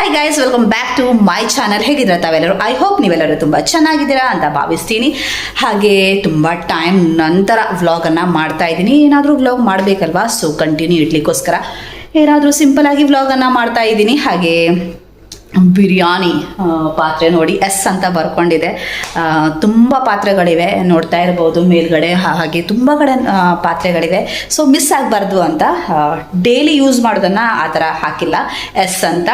Hi guys welcome back to my channel ಹೇಗಿದ್ರೆ ತಾವೆಲ್ಲರೂ? I hope ನೀವೆಲ್ಲರೂ ತುಂಬ ಚೆನ್ನಾಗಿದ್ದೀರಾ ಅಂತ ಭಾವಿಸ್ತೀನಿ. ಹಾಗೆ ತುಂಬ ಟೈಮ್ ನಂತರ ವ್ಲಾಗನ್ನು ಮಾಡ್ತಾ ಇದ್ದೀನಿ. ಏನಾದರೂ ವ್ಲಾಗ್ ಮಾಡಬೇಕಲ್ವಾ? ಸೊ ಕಂಟಿನ್ಯೂ ಇಡ್ಲಿಕ್ಕೋಸ್ಕರ ಏನಾದರೂ ಸಿಂಪಲಾಗಿ ವ್ಲಾಗನ್ನು ಮಾಡ್ತಾ ಇದ್ದೀನಿ. ಹಾಗೆ ಬಿರಿಯಾನಿ ಪಾತ್ರೆ ನೋಡಿ, ಎಸ್ ಅಂತ ಬರ್ಕೊಂಡಿದೆ. ತುಂಬ ಪಾತ್ರೆಗಳಿವೆ, ನೋಡ್ತಾ ಇರ್ಬೋದು ಮೇಲ್ಗಡೆ ಹಾಗೆ ತುಂಬ ಕಡೆ ಪಾತ್ರೆಗಳಿವೆ. ಸೊ ಮಿಸ್ ಆಗಬಾರ್ದು ಅಂತ ಡೈಲಿ ಯೂಸ್ ಮಾಡೋದನ್ನು ಆ ಥರ ಹಾಕಿಲ್ಲ. ಎಸ್ ಅಂತ,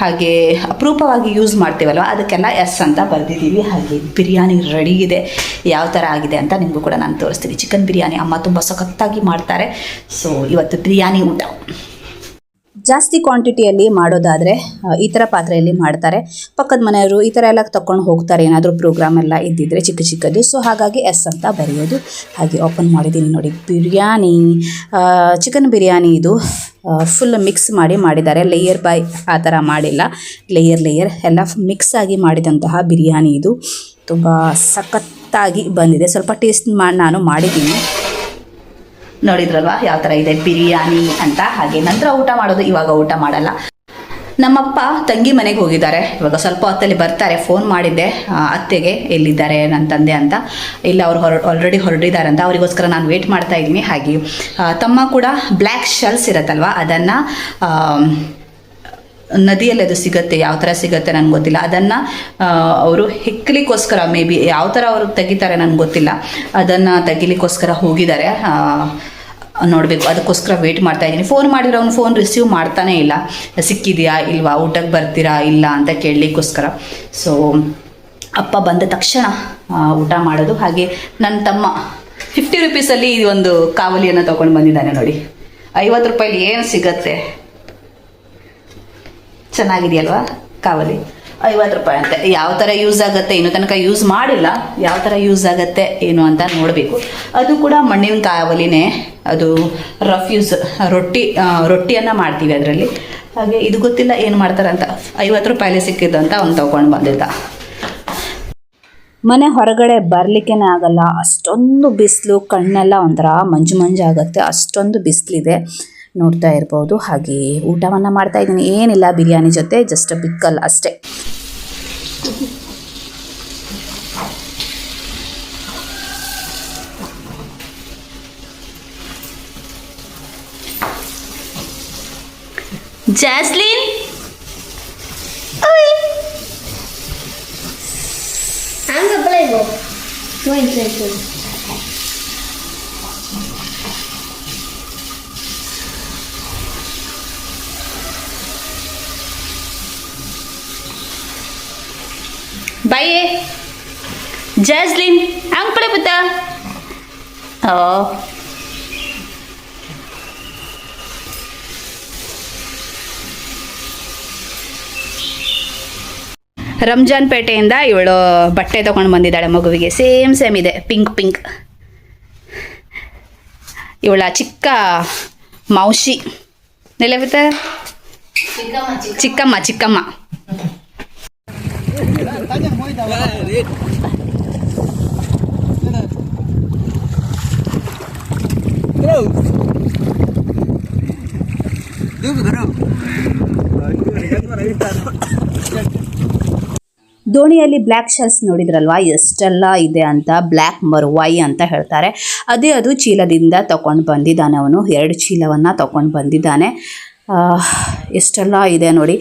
ಹಾಗೆ ಅಪರೂಪವಾಗಿ ಯೂಸ್ ಮಾಡ್ತೀವಲ್ವ, ಅದಕ್ಕೆಲ್ಲ ಎಸ್ ಅಂತ ಬರೆದಿದ್ದೀವಿ. ಹಾಗೆ ಬಿರಿಯಾನಿ ರೆಡಿ ಇದೆ. ಯಾವ ಥರ ಆಗಿದೆ ಅಂತ ನಿಮಗೂ ಕೂಡ ನಾನು ತೋರಿಸ್ತೀನಿ. ಚಿಕನ್ ಬಿರಿಯಾನಿ ಅಮ್ಮ ತುಂಬ ಸಖತ್ತಾಗಿ ಮಾಡ್ತಾರೆ. ಸೊ ಇವತ್ತು ಬಿರಿಯಾನಿ ಊಟ ಜಾಸ್ತಿ ಕ್ವಾಂಟಿಟಿಯಲ್ಲಿ ಮಾಡೋದಾದರೆ ಈ ಥರ ಪಾತ್ರೆಯಲ್ಲಿ ಮಾಡ್ತಾರೆ. ಪಕ್ಕದ ಮನೆಯವರು ಈ ಥರ ಎಲ್ಲ ತಗೊಂಡು ಹೋಗ್ತಾರೆ, ಏನಾದರೂ ಪ್ರೋಗ್ರಾಮ್ ಎಲ್ಲ ಇದ್ದಿದ್ರೆ ಚಿಕ್ಕ ಚಿಕ್ಕದು. ಸೊ ಹಾಗಾಗಿ ಎಸ್ ಅಂತ ಬರೆಯೋದು. ಹಾಗೆ ಓಪನ್ ಮಾಡಿದ್ದೀನಿ ನೋಡಿ. ಬಿರಿಯಾನಿ ಚಿಕನ್ ಬಿರಿಯಾನಿ ಇದು ಫುಲ್ ಮಿಕ್ಸ್ ಮಾಡಿ ಮಾಡಿದ್ದಾರೆ. ಲೇಯರ್ ಬೈ ಆ ಥರ ಮಾಡಿಲ್ಲ. ಲೇಯರ್ ಲೇಯರ್ ಎಲ್ಲ ಮಿಕ್ಸ್ ಆಗಿ ಮಾಡಿದಂತಹ ಬಿರಿಯಾನಿ ಇದು. ತುಂಬ ಸಖತ್ತಾಗಿ ಬಂದಿದೆ. ಸ್ವಲ್ಪ ಟೇಸ್ಟ್ ಮಾ, ನಾನು ಮಾಡಿದ್ದೀನಿ. ನೋಡಿದ್ರಲ್ವಾ? ಯಾವ ಥರ ಇದೆ ಬಿರಿಯಾನಿ ಅಂತ? ಹಾಗೆ ನಂತರ ಊಟ ಮಾಡೋದು, ಇವಾಗ ಊಟ ಮಾಡಲ್ಲ. ನಮ್ಮಪ್ಪ ತಂಗಿ ಮನೆಗೆ ಹೋಗಿದ್ದಾರೆ. ಇವಾಗ ಸ್ವಲ್ಪ ಹೊತ್ತಲ್ಲಿ ಬರ್ತಾರೆ. ಫೋನ್ ಮಾಡಿದ್ದೆ. ಅತ್ತೆಗೆ ಎಲ್ಲಿದ್ದಾರೆ ನನ್ನ ತಂದೆ ಅಂತ. ಇಲ್ಲ, ಅವ್ರು ಹೊರ ಆಲ್ರೆಡಿ ಹೊರಡಿದ್ದಾರೆ ಅಂತ. ಅವರಿಗೋಸ್ಕರ ನಾನು ವೇಟ್ ಮಾಡ್ತಾ ಇದ್ದೀನಿ. ಹಾಗೆ ತಮ್ಮ ಕೂಡ ಬ್ಲ್ಯಾಕ್ ಶೆಲ್ಸ್ ಇರುತ್ತಲ್ವ? ಅದನ್ನು ನದಿಯಲ್ಲಿ ಅದು ಸಿಗುತ್ತೆ, ಯಾವ ಥರ ಸಿಗುತ್ತೆ ನನಗೆ ಗೊತ್ತಿಲ್ಲ. ಅದನ್ನು ಅವರು ಹೆಕ್ಕಲಿಕ್ಕೋಸ್ಕರ ಮೇ ಬಿ ಯಾವ ಥರ ಅವರು ತೆಗಿತಾರೆ ನನಗೆ ಗೊತ್ತಿಲ್ಲ. ಅದನ್ನು ತೆಗಿಲಿಕ್ಕೋಸ್ಕರ ಹೋಗಿದ್ದಾರೆ. ನೋಡಬೇಕು. ಅದಕ್ಕೋಸ್ಕರ ವೆಯ್ಟ್ ಮಾಡ್ತಾ ಇದ್ದೀನಿ. ಫೋನ್ ಮಾಡಿರೋ ಅವ್ನು ಫೋನ್ ರಿಸೀವ್ ಮಾಡ್ತಾನೇ ಇಲ್ಲ. ಸಿಕ್ಕಿದೆಯಾ ಇಲ್ವಾ? ಊಟಕ್ಕೆ ಬರ್ತೀರಾ ಇಲ್ಲ ಅಂತ ಕೇಳಲಿಕ್ಕೋಸ್ಕರ. ಸೊ ಅಪ್ಪ ಬಂದ ತಕ್ಷಣ ಊಟ ಮಾಡೋದು. ಹಾಗೆ ನನ್ನ ತಮ್ಮ ಫಿಫ್ಟಿ ರುಪೀಸಲ್ಲಿ ಒಂದು ಕಾವಲಿಯನ್ನು ತೊಗೊಂಡು ಬಂದಿದ್ದಾನೆ ನೋಡಿ. ಐವತ್ತು ರೂಪಾಯಿಲಿ ಏನು ಸಿಗತ್ತೆ? ಚೆನ್ನಾಗಿದೆಯಲ್ವಾ? ಕಾವಲಿ. ಐವತ್ತು ರೂಪಾಯಿ ಅಂತೆ. ಯಾವ ಥರ ಯೂಸ್ ಆಗುತ್ತೆ, ಇನ್ನು ತನಕ ಯೂಸ್ ಮಾಡಿಲ್ಲ. ಯಾವ ಥರ ಯೂಸ್ ಆಗುತ್ತೆ, ಏನು ಅಂತ ನೋಡಬೇಕು. ಅದು ಕೂಡ ಮಣ್ಣಿನ ಕಾವಲಿನೇ. ಅದು ರಫ್ ಯೂಸ್ ರೊಟ್ಟಿ ರೊಟ್ಟಿಯನ್ನು ಮಾಡ್ತೀವಿ ಅದರಲ್ಲಿ. ಹಾಗೆ ಇದು ಗೊತ್ತಿಲ್ಲ, ಏನು ಮಾಡ್ತಾರೆ ಅಂತ. ಐವತ್ತು ರೂಪಾಯಿಲಿ ಸಿಕ್ಕಿದ್ದು ಅಂತ ಅವ್ನು ತೊಗೊಂಡು ಬಂದಿದ್ದ. ಮನೆ ಹೊರಗಡೆ ಬರಲಿಕ್ಕೇನೆ ಆಗಲ್ಲ. ಅಷ್ಟೊಂದು ಬಿಸಿಲು, ಕಣ್ಣೆಲ್ಲ ಒಂಥರ ಮಂಜು ಮಂಜು ಆಗುತ್ತೆ. ಅಷ್ಟೊಂದು ಬಿಸಿಲಿದೆ. ನೋಡ್ತಾ ಇರ್ಬೋದು. ಹಾಗೆ ಊಟವನ್ನು ಮಾಡ್ತಾ ಇದ್ದೀನಿ. ಏನಿಲ್ಲ ಬಿರಿಯಾನಿ ಜೊತೆ ಜಸ್ಟ್ ಬಿಕ್ಕಲ್ ಅಷ್ಟೇ. ಜಾಸ್ಲಿನ್? ಹಂಗ ಬಾಯೇ. ಜಾಸ್ಲಿನ್ ಪಡೆ ಪುತ್ತ ಓ. ರಂಜಾನ್ ಪೇಟೆಯಿಂದ ಇವಳು ಬಟ್ಟೆ ತಗೊಂಡು ಬಂದಿದ್ದಾಳೆ ಮಗುವಿಗೆ. ಸೇಮ್ ಸೇಮ್ ಇದೆ. Pink pink. ಇವಳ ಚಿಕ್ಕ ಮೌಶಿ. ನೆಲೆವಿತ ಚಿಕ್ಕಮ್ಮ ಚಿಕ್ಕಮ್ಮ. ದೋಣಿಯಲ್ಲಿ ಬ್ಲ್ಯಾಕ್ ಶೆಲ್ಸ್ ನೋಡಿದ್ರಲ್ವಾ? ಎಷ್ಟೆಲ್ಲ ಇದೆ ಅಂತ ಬ್ಲ್ಯಾಕ್ ಮರುವಾಯಿ ಅಂತ ಹೇಳ್ತಾರೆ. ಅದೇ ಅದು ಚೀಲದಿಂದ ತಗೊಂಡು ಬಂದಿದ್ದಾನೆ ಅವನು. ಎರಡು ಚೀಲವನ್ನು ತಗೊಂಡು ಬಂದಿದ್ದಾನೆ. ಎಷ್ಟೆಲ್ಲ ಇದೆ ನೋಡಿ.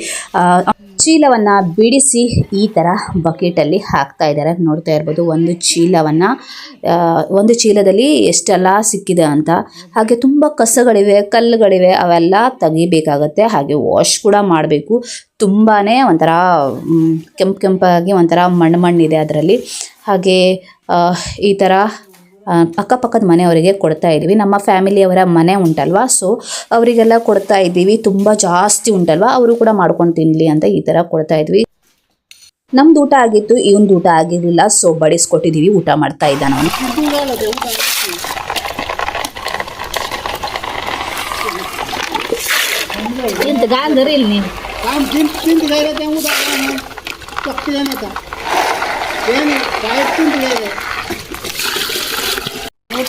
ಚೀಲವನ್ನು ಬಿಡಿಸಿ ಈ ತರ ಬಕೆಟ್ ಅಲ್ಲಿ ಹಾಕ್ತಾ ಇದ್ದಾರೆ ನೋಡ್ತಾ ಇರ್ಬೋದು ಒಂದು ಚೀಲವನ್ನ ಒಂದು ಚೀಲದಲ್ಲಿ ಎಷ್ಟೆಲ್ಲ ಸಿಕ್ಕಿದೆ ಅಂತ. ಹಾಗೆ ತುಂಬ ಕಸಗಳಿವೆ ಕಲ್ಲುಗಳಿವೆ ಅವೆಲ್ಲ ತೆಗಿಬೇಕಾಗತ್ತೆ. ಹಾಗೆ ವಾಶ್ ಕೂಡ ಮಾಡಬೇಕು. ತುಂಬಾ ಒಂಥರ ಕೆಂಪು ಕೆಂಪಾಗಿ ಒಂಥರ ಮಣ್ಣು ಮಣ್ಣಿದೆ ಅದರಲ್ಲಿ. ಹಾಗೆ ಈ ಆ, ಅಕ್ಕಪಕ್ಕದ ಮನೆಯವರಿಗೆ ಕೊಡ್ತಾ ಇದ್ದೀವಿ. ನಮ್ಮ ಫ್ಯಾಮಿಲಿಯವರ ಮನೆ ಉಂಟಲ್ವಾ? ಸೊ ಅವರಿಗೆಲ್ಲ ಕೊಡ್ತಾ ಇದ್ದೀವಿ. ತುಂಬ ಜಾಸ್ತಿ ಉಂಟಲ್ವಾ? ಅವರು ಕೂಡ ಮಾಡ್ಕೊಂಡು ತಿನ್ನಲಿ ಅಂತ ಈ ಥರ ಕೊಡ್ತಾ ಇದ್ವಿ. ನಮ್ದು ಊಟ ಆಗಿತ್ತು. ಇವನ್ದು ಊಟ ಆಗಿರಲಿಲ್ಲ. ಸೊ ಬಡಿಸ್ಕೊಟ್ಟಿದ್ದೀವಿ. ಊಟ ಮಾಡ್ತಾ ಇದ್ದಾನೆ ಅವನು. ಎಂತ ಗಾಂಧರಿ ಇಲ್ಲಿ ನೀನು?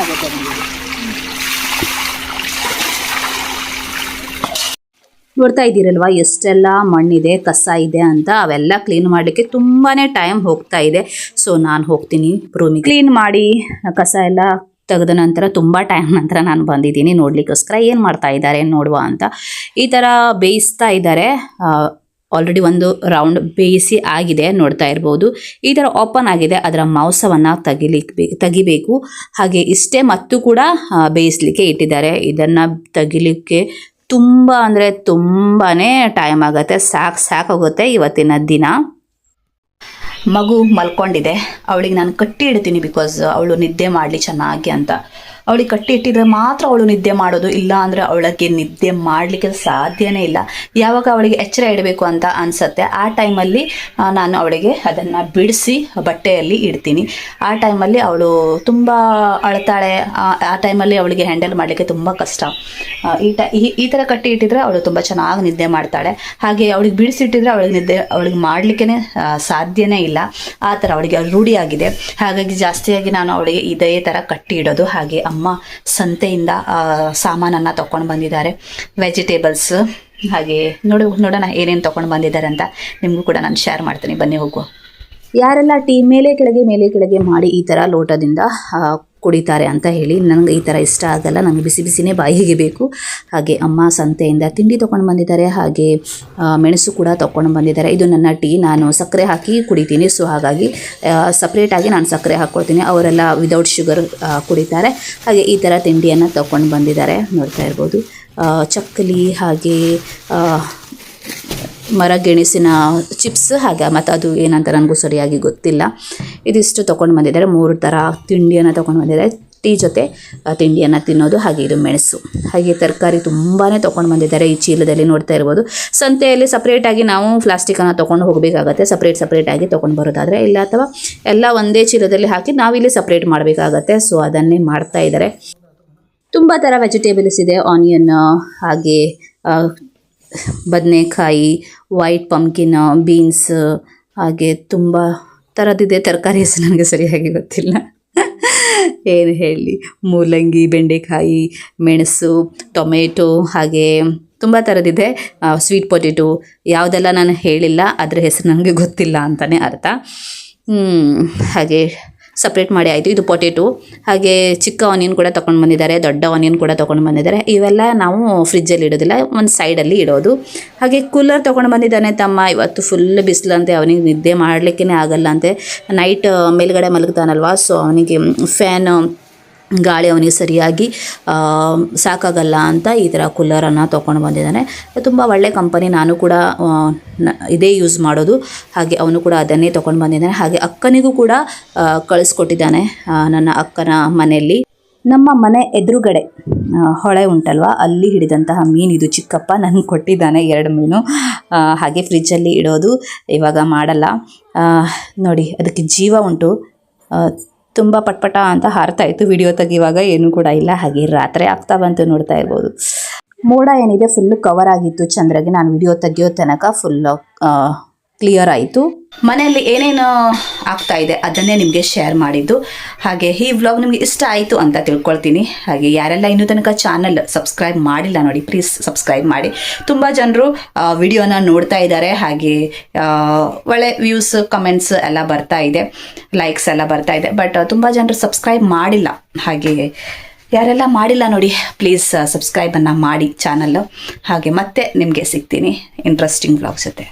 ಆಗುತ್ತೆ ನಮಗೆ ನೋಡ್ತಾ ಇದ್ದೀರಲ್ವಾ? ಎಷ್ಟೆಲ್ಲ ಮಣ್ಣಿದೆ, ಕಸ ಇದೆ ಅಂತ ಅವೆಲ್ಲ ಕ್ಲೀನ್ ಮಾಡಲಿಕ್ಕೆ ತುಂಬಾ ಟೈಮ್ ಹೋಗ್ತಾ ಇದೆ. ಸೊ ನಾನು ಹೋಗ್ತೀನಿ ರೂಮಿಗೆ ಕ್ಲೀನ್ ಮಾಡಿ, ಕಸ ಎಲ್ಲ ತೆಗೆದ ನಂತರ ತುಂಬ ಟೈಮ್ ನಂತರ ನಾನು ಬಂದಿದ್ದೀನಿ ನೋಡಲಿಕ್ಕೋಸ್ಕರ. ಏನು ಮಾಡ್ತಾ ಇದ್ದಾರೆ ನೋಡುವ ಅಂತ. ಈ ಥರ ಬೇಯಿಸ್ತಾ ಇದ್ದಾರೆ. ಆಲ್ರೆಡಿ ಒಂದು ರೌಂಡ್ ಬೇಯಿಸಿ ಆಗಿದೆ ನೋಡ್ತಾ ಇರ್ಬೋದು. ಈ ಥರ ಓಪನ್ ಆಗಿದೆ, ಅದರ ಮಾಂಸವನ್ನು ತೆಗಿಲಿಕ್ಕೆ ತೆಗಿಬೇಕು. ಹಾಗೆ ಇಷ್ಟೇ ಮತ್ತು ಕೂಡ ಬೇಯಿಸಲಿಕ್ಕೆ ಇಟ್ಟಿದ್ದಾರೆ. ಇದನ್ನು ತೆಗಿಲಿಕ್ಕೆ ತುಂಬ ಅಂದರೆ ತುಂಬಾ ಟೈಮ್ ಆಗುತ್ತೆ. ಸಾಕು, ಸಾಕಾಗುತ್ತೆ ಇವತ್ತಿನ ದಿನ. ಮಗು ಮಲ್ಕೊಂಡಿದೆ. ಅವಳಿಗೆ ನಾನು ಕಟ್ಟಿ ಇಡ್ತೀನಿ ಬಿಕಾಸ್ ಅವಳು ನಿದ್ದೆ ಮಾಡಲಿ ಚೆನ್ನಾಗಿ ಅಂತ. ಅವಳಿಗೆ ಕಟ್ಟಿ ಇಟ್ಟಿದ್ರೆ ಮಾತ್ರ ಅವಳು ನಿದ್ದೆ ಮಾಡೋದು ಇಲ್ಲ ಅಂದ್ರೆ ಅವಳಿಗೆ ನಿದ್ದೆ ಮಾಡಲಿಕ್ಕೆ ಸಾಧ್ಯನೇ ಇಲ್ಲ. ಯಾವಾಗ ಅವಳಿಗೆ ಎಚ್ಚರ ಇಡಬೇಕು ಅಂತ ಅನ್ಸುತ್ತೆ, ಆ ಟೈಮಲ್ಲಿ ನಾನು ಅವಳಿಗೆ ಅದನ್ನು ಬಿಡಿಸಿ ಬಟ್ಟೆಯಲ್ಲಿ ಇಡ್ತೀನಿ. ಆ ಟೈಮಲ್ಲಿ ಅವಳು ತುಂಬ ಅಳ್ತಾಳೆ, ಆ- ಟೈಮಲ್ಲಿ ಅವಳಿಗೆ ಹ್ಯಾಂಡಲ್ ಮಾಡಲಿಕ್ಕೆ ತುಂಬ ಕಷ್ಟ. ಈ ಟ, ಈ- ಥರ ಕಟ್ಟಿ ಇಟ್ಟಿದ್ರೆ ಅವಳು ತುಂಬ ಚೆನ್ನಾಗಿ ನಿದ್ದೆ ಮಾಡ್ತಾಳೆ. ಹಾಗೆ ಅವಳಿಗೆ ಬಿಡಿಸಿಟ್ಟಿದ್ರೆ ಅವಳಿಗೆ ನಿದ್ದೆ, ಅವಳಿಗೆ ಮಾಡಲಿಕ್ಕೆ ಸಾಧ್ಯನೇ ಇಲ್ಲ. ಆ ಥರ ಅವಳಿಗೆ ರೂಢಿಯಾಗಿದೆ. ಹಾಗಾಗಿ ಜಾಸ್ತಿಯಾಗಿ ನಾನು ಅವಳಿಗೆ ಇದೇ ಥರ ಕಟ್ಟಿ ಇಡೋದು ಹಾಗೆ ಅಮ್ಮ ಸಂತೆಯಿಂದ ಸಾಮಾನನ್ನು ತಕೊಂಡು ಬಂದಿದ್ದಾರೆ. ವೆಜಿಟೇಬಲ್ಸ್ ಹಾಗೆ ನೋಡು, ನೋಡೋಣ ಏನೇನು ತಗೊಂಡು ಬಂದಿದ್ದಾರೆ ಅಂತ. ನಿಮಗೂ ಕೂಡ ನಾನು ಶೇರ್ ಮಾಡ್ತೀನಿ. ಬನ್ನಿ ಹೋಗುವ. ಯಾರೆಲ್ಲ ಟೀ ಮೇಲೆ, ಕೆಳಗೆ ಮೇಲೆ, ಕೆಳಗೆ ಮಾಡಿ ಈ ಥರ ಲೋಟದಿಂದ ಕುಡಿತಾರೆ ಅಂತ ಹೇಳಿ ನನಗೆ ಈ ಥರ ಇಷ್ಟ ಆಗಲ್ಲ ನನಗೆ ಬಿಸಿ ಬಿಸಿನೇ ಬಾಯಿಗೆ ಬೇಕು. ಹಾಗೆ ಅಮ್ಮ ಸಂತೆಯಿಂದ ತಿಂಡಿ ತೊಗೊಂಡು ಬಂದಿದ್ದಾರೆ, ಹಾಗೆ ಮೆಣಸು ಕೂಡ ತೊಗೊಂಡು ಬಂದಿದ್ದಾರೆ. ಇದು ನನ್ನ ಟೀ, ನಾನು ಸಕ್ಕರೆ ಹಾಕಿ ಕುಡಿತೀನಿ. ಸೊ, ಹಾಗಾಗಿ ಸಪ್ರೇಟಾಗಿ ನಾನು ಸಕ್ಕರೆ ಹಾಕ್ಕೊಳ್ತೀನಿ ಅವರೆಲ್ಲ ವಿದೌಟ್ ಶುಗರ್ ಕುಡಿತಾರೆ. ಹಾಗೆ ಈ ಥರ ತಿಂಡಿಯನ್ನು ತೊಗೊಂಡು ಬಂದಿದ್ದಾರೆ. ನೋಡ್ತಾ ಇರ್ಬೋದು. ಚಕ್ಕಲಿ ಹಾಗೆ ಮರಗೆಣಸಿನ ಚಿಪ್ಸ್ ಹಾಗೆ, ಮತ್ತು ಅದು ಏನಂತ ನನಗೂ ಸರಿಯಾಗಿ ಗೊತ್ತಿಲ್ಲ. ಇದಿಷ್ಟು ತೊಗೊಂಡು ಬಂದಿದ್ದಾರೆ. ಮೂರು ಥರ ತಿಂಡಿಯನ್ನು ತೊಗೊಂಡು ಬಂದಿದ್ದಾರೆ. ಟೀ ಜೊತೆ ತಿಂಡಿಯನ್ನು ತಿನ್ನೋದು, ಹಾಗೆ ಇದು ಮೆಣಸು. ಹಾಗೆ ತರಕಾರಿ ತುಂಬಾ ತೊಗೊಂಡು ಬಂದಿದ್ದಾರೆ. ಈ ಚೀಲದಲ್ಲಿ ನೋಡ್ತಾ ಇರ್ಬೋದು. ಸಂತೆಯಲ್ಲಿ ಸಪ್ರೇಟಾಗಿ ನಾವು ಪ್ಲಾಸ್ಟಿಕನ್ನು ತೊಗೊಂಡು ಹೋಗಬೇಕಾಗತ್ತೆ. ಸಪ್ರೇಟ್ ಸಪ್ರೇಟಾಗಿ ತೊಗೊಂಡು ಬರೋದಾದರೆ ಇಲ್ಲ, ಅಥವಾ ಎಲ್ಲ ಒಂದೇ ಚೀಲದಲ್ಲಿ ಹಾಕಿ ನಾವಿಲ್ಲಿ ಸಪ್ರೇಟ್ ಮಾಡಬೇಕಾಗತ್ತೆ. ಸೊ ಅದನ್ನೇ ಮಾಡ್ತಾ ಇದ್ದಾರೆ. ತುಂಬ ಥರ ವೆಜಿಟೇಬಲ್ಸ್ ಇದೆ. ಆನಿಯನ್ ಹಾಗೆ ಬದನೆಕಾಯಿ ವೈಟ್ ಪಂಪ್ಕಿನ ಬೀನ್ಸ್ ಹಾಗೆ ತುಂಬ ಥರದಿದೆ ತರಕಾರಿ ಹೆಸರು ನನಗೆ ಸರಿಯಾಗಿ ಗೊತ್ತಿಲ್ಲ. ಏನು ಹೇಳಿ? ಮೂಲಂಗಿ, ಬೆಂಡೆಕಾಯಿ, ಮೆಣಸು, ಟೊಮೆಟೊ, ಹಾಗೆ ತುಂಬ ಥರದಿದೆ ಸ್ವೀಟ್ ಪೊಟೆಟೊ ಯಾವುದೆಲ್ಲ ನಾನು ಹೇಳಿಲ್ಲ, ಅದರ ಹೆಸರು ನನಗೆ ಗೊತ್ತಿಲ್ಲ ಅಂತಲೇ ಅರ್ಥ. ಹಾಗೆ ಸಪ್ರೇಟ್ ಮಾಡಿ ಆಯಿತು. ಇದು ಪೊಟೆಟೊ ಹಾಗೆ ಚಿಕ್ಕ ಆನಿಯನ್ ಕೂಡ ತೊಗೊಂಡು ಬಂದಿದ್ದಾರೆ, ದೊಡ್ಡ ಆನಿಯನ್ ಕೂಡ ತೊಗೊಂಡು ಬಂದಿದ್ದಾರೆ. ಇವೆಲ್ಲ ನಾವು ಫ್ರಿಜ್ಜಲ್ಲಿ ಇಡೋದಿಲ್ಲ, ಒಂದು ಸೈಡಲ್ಲಿ ಇಡೋದು. ಹಾಗೆ ಕೂಲರ್ ತೊಗೊಂಡು ಬಂದಿದ್ದಾನೆ ತಮ್ಮ. ಇವತ್ತು ಫುಲ್ ಬಿಸಿಲಂತೆ, ಅವನಿಗೆ ನಿದ್ದೆ ಮಾಡಲಿಕ್ಕೇ ಆಗಲ್ಲ ಅಂತೆ. ನೈಟ್ ಮೇಲ್ಗಡೆ ಮಲಗ್ತಾನಲ್ವಾ ಸೊ ಅವನಿಗೆ ಫ್ಯಾನ್ ಗಾಳಿ ಅವನಿಗೆ ಸರಿಯಾಗಿ ಸಾಕಾಗಲ್ಲ ಅಂತ ಈ ಥರ ಕೂಲರನ್ನು ತೊಗೊಂಡು ಬಂದಿದ್ದಾನೆ. ತುಂಬ ಒಳ್ಳೆ ಕಂಪನಿ ನಾನು ಕೂಡ ಇದೇ ಯೂಸ್ ಮಾಡೋದು. ಹಾಗೆ ಅವನು ಕೂಡ ಅದನ್ನೇ ತೊಗೊಂಡು ಬಂದಿದ್ದಾನೆ. ಹಾಗೆ ಅಕ್ಕನಿಗೂ ಕೂಡ ಕಳಿಸ್ಕೊಟ್ಟಿದ್ದಾನೆ ನನ್ನ ಅಕ್ಕನ ಮನೆಯಲ್ಲಿ. ನಮ್ಮ ಮನೆ ಎದುರುಗಡೆ ಹೊಳೆ ಉಂಟಲ್ವಾ? ಅಲ್ಲಿ ಹಿಡಿದಂತಹ ಮೀನು ಇದು ಚಿಕ್ಕಪ್ಪ ನನಗೆ ಕೊಟ್ಟಿದ್ದಾನೆ, ಎರಡು ಮೀನು. ಹಾಗೆ ಫ್ರಿಜ್ಜಲ್ಲಿ ಇಡೋದು, ಇವಾಗ ಮಾಡಲ್ಲ. ನೋಡಿ, ಅದಕ್ಕೆ ಜೀವ ಉಂಟು. ತುಂಬ ಪಟ್ಪಟ ಅಂತ ಹಾರ್ತಾ ಇತ್ತು. ವಿಡಿಯೋ ತೆಗೆಯುವಾಗ ಏನು ಕೂಡ ಇಲ್ಲ. ಹಾಗೆ ರಾತ್ರಿ ಆಗ್ತಾ ಬಂತು ನೋಡ್ತಾ ಇರ್ಬೋದು. ಮೋಡ ಏನಿದೆ ಫುಲ್ ಕವರ್ ಆಗಿತ್ತು ಚಂದ್ರಗೆ. ನಾನು ವಿಡಿಯೋ ತೆಗಿಯೋ ತನಕ ಫುಲ್ ಕ್ಲಿಯರ್ ಆಯಿತು. ಮನೆಯಲ್ಲಿ ಏನೇನು ಆಗ್ತಾ ಇದೆ, ಅದನ್ನೇ ನಿಮಗೆ ಶೇರ್ ಮಾಡಿದ್ದು. ಹಾಗೆ ಈ ವ್ಲಾಗ್ ನಿಮಗೆ ಇಷ್ಟ ಆಯಿತು ಅಂತ ತಿಳ್ಕೊಳ್ತೀನಿ. ಹಾಗೆ ಯಾರೆಲ್ಲ ಇನ್ನೂ ತನಕ ಚಾನಲ್ ಸಬ್ಸ್ಕ್ರೈಬ್ ಮಾಡಿಲ್ಲ ನೋಡಿ ಪ್ಲೀಸ್ ಸಬ್ಸ್ಕ್ರೈಬ್ ಮಾಡಿ. ತುಂಬ ಜನರು ವಿಡಿಯೋನ ನೋಡ್ತಾ ಇದ್ದಾರೆ. ಹಾಗೆ ಒಳ್ಳೆ ವ್ಯೂಸ್ ಕಮೆಂಟ್ಸ್ ಎಲ್ಲ ಬರ್ತಾ ಇದೆ ಲೈಕ್ಸ್ ಎಲ್ಲ ಬರ್ತಾ ಇದೆ. ಬಟ್ ತುಂಬ ಜನರು ಸಬ್ಸ್ಕ್ರೈಬ್ ಮಾಡಿಲ್ಲ. ಹಾಗೆ ಯಾರೆಲ್ಲ ಮಾಡಿಲ್ಲ ನೋಡಿ ಪ್ಲೀಸ್ ಸಬ್ಸ್ಕ್ರೈಬನ್ನು ಮಾಡಿ ಚಾನಲ್ಲು ಹಾಗೆ ಮತ್ತೆ ನಿಮಗೆ ಸಿಗ್ತೀನಿ ಇಂಟ್ರೆಸ್ಟಿಂಗ್ ವ್ಲಾಗ್ಸ್ ಜೊತೆ.